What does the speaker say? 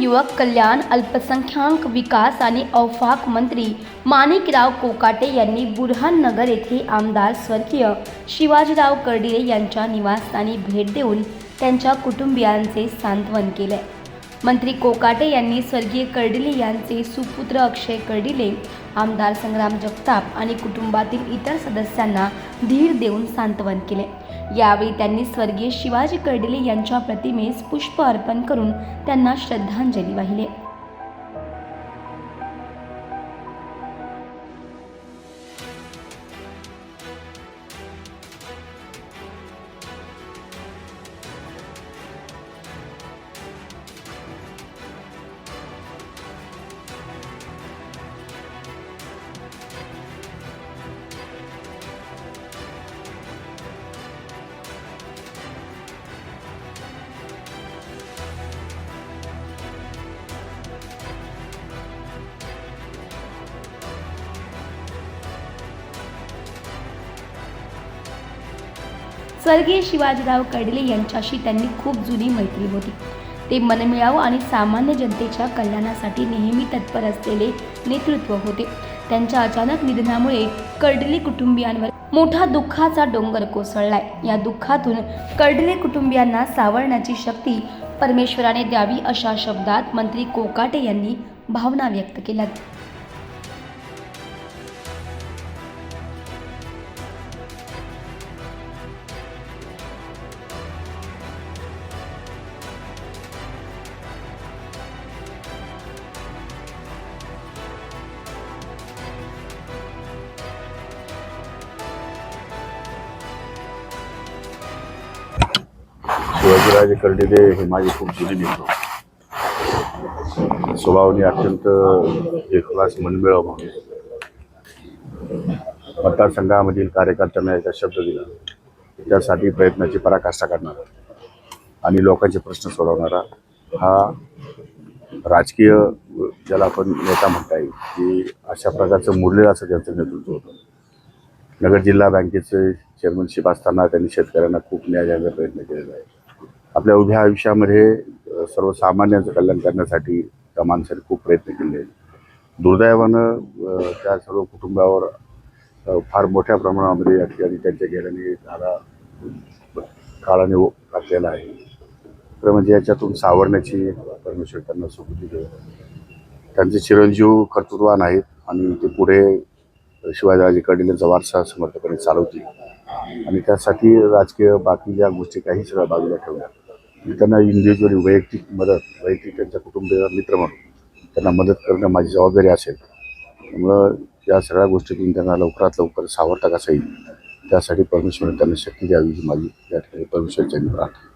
युवक कल्याण अल्पसंख्याक विकास आणि औफाक मंत्री माणिकराव कोकाटे यांनी बुरहाननगर येथे आमदार स्वर्गीय शिवाजीराव कर्डिले यांच्या निवासस्थानी भेट देऊन त्यांच्या कुटुंबियांचे सांत्वन केले. मंत्री कोकाटे यांनी स्वर्गीय कर्डिले यांचे सुपुत्र अक्षय कर्डिले आमदार संग्राम जगताप आणि कुटुंबातील इतर सदस्यांना धीर देऊन सांत्वन केले. यावेळी त्यांनी स्वर्गीय शिवाजी कर्डिले यांच्या प्रतिमेस पुष्प अर्पण करून त्यांना श्रद्धांजली वाहिली. स्वर्गीय शिवाजीराव कर्डिले यांच्याशी त्यांनी खूप जुनी मैत्री होती. ते मनमिळाव आणि सामान्य जनतेच्या कल्याणासाठी नेहमी तत्पर असलेले नेतृत्व होते. त्यांच्या अचानक निधनामुळे कर्डिले कुटुंबियांवर मोठा दुःखाचा डोंगर कोसळलाय. या दुःखातून कर्डिले कुटुंबियांना सावरण्याची शक्ती परमेश्वराने द्यावी अशा शब्दात मंत्री कोकाटे यांनी भावना व्यक्त केल्यात. शिवाजीराजे कर्डिले हे माझे खूप जुने मित्र. स्वभावाने अत्यंत एकलास मनमिळाव माणूस. मतदारसंघामधील कार्यकर्त्यांना याचा शब्द दिला. त्यासाठी प्रयत्नाची पराकाष्ठा करणारा. आणि लोकांचे प्रश्न सोडवणारा हा राजकीय ज्याला आपण नेता म्हणता येईल की अशा प्रकारचं मुरलेलं असं त्यांचं नेतृत्व होतं. नगर जिल्हा बँकेचे चेअरमनशिप असताना त्यांनी शेतकऱ्यांना खूप न्याय द्यायचा प्रयत्न केलेला आहे. आपल्या उभ्या आयुष्यामध्ये सर्वसामान्यांचं कल्याण करण्यासाठी त्या माणसाने खूप प्रयत्न केले आहेत. दुर्दैवानं त्या सर्व कुटुंबावर फार मोठ्या प्रमाणामध्ये या ठिकाणी त्यांच्या गेल्याने धारा काळाने घातलेला आहे. तर म्हणजे याच्यातून सावरण्याची परमेश्वर त्यांना सुबुद्धी देव त्यांचे चिरंजीव कर्तृत्वान आहेत आणि ते पुढे शिवाजीराजे कर्डिलेंचा वारसा समर्थपणे चालवतील. आणि त्यासाठी राजकीय बाकी ज्या गोष्टी काही सगळ्या बाजूला ठेवल्या. मी त्यांना इंडिव्हिज्युअली वैयक्तिक मदत वैयक्तिक त्यांच्या कुटुंबीय मित्र म्हणून त्यांना मदत करणं माझी जबाबदारी असेल. त्यामुळं या सगळ्या गोष्टीतून त्यांना लवकरात लवकर सावरता कसा येईल त्यासाठी परमेश्वराने त्यांना शक्ती द्यावी ही माझी या ठिकाणी परमेश्वरच्या मी प्रार्थना